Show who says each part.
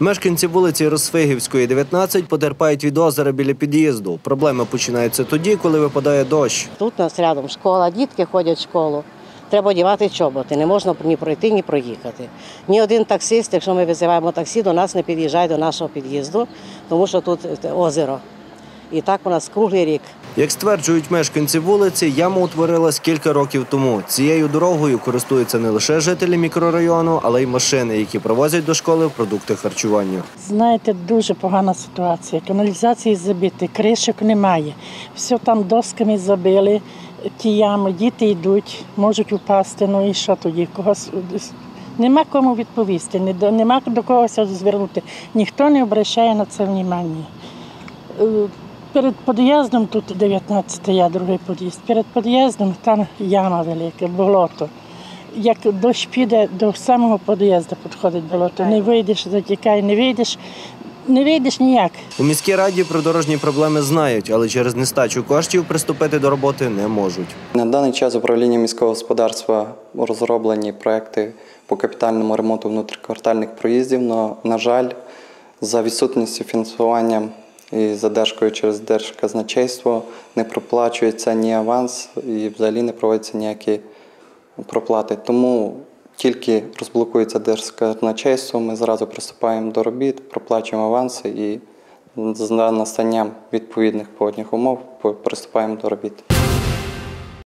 Speaker 1: Мешканці вулиці Росфигівської, 19, потерпають від озера біля під'їзду. Проблеми починаються тоді, коли випадає дощ.
Speaker 2: Тут у нас рядом школа, дітки ходять в школу. Треба одягати чоботи, не можна ні пройти, ні проїхати. Ні один таксист, якщо ми визиваємо таксі, до нас не під'їжджає до нашого під'їзду, тому що тут озеро. І так у нас круглий рік.
Speaker 1: Як стверджують мешканці вулиці, яма утворилась кілька років тому. Цією дорогою користуються не лише жителі мікрорайону, але й машини, які привозять до школи продукти харчування.
Speaker 3: Знаєте, дуже погана ситуація. Каналізації забиті, кришок немає. Все там досками забили, ті ями, діти йдуть, можуть упасти. Ну і що тоді? Когось нема кому відповісти, нема до когось звернути. Ніхто не обращає на це внимання. Перед під'їздом тут 19 я другий під'їзд. Перед під'їздом там яма велика, болото. Як дощ піде, до самого під'їзду підходить болото. Не вийдеш, затікає, не вийдеш, не вийдеш ніяк.
Speaker 1: У міській раді про дорожні проблеми знають, але через нестачу коштів приступити до роботи не можуть.
Speaker 4: На даний час управління міського господарства розроблені проекти по капітальному ремонту внутріквартальних проїздів. Но, на жаль, за відсутністю фінансування і задержкою через держказначейство не проплачується ні аванс і взагалі не проводяться ніякі проплати. Тому тільки розблокується держказначейство, ми зразу приступаємо до робіт, проплачуємо аванси і за настанням відповідних погодних умов приступаємо до робіт.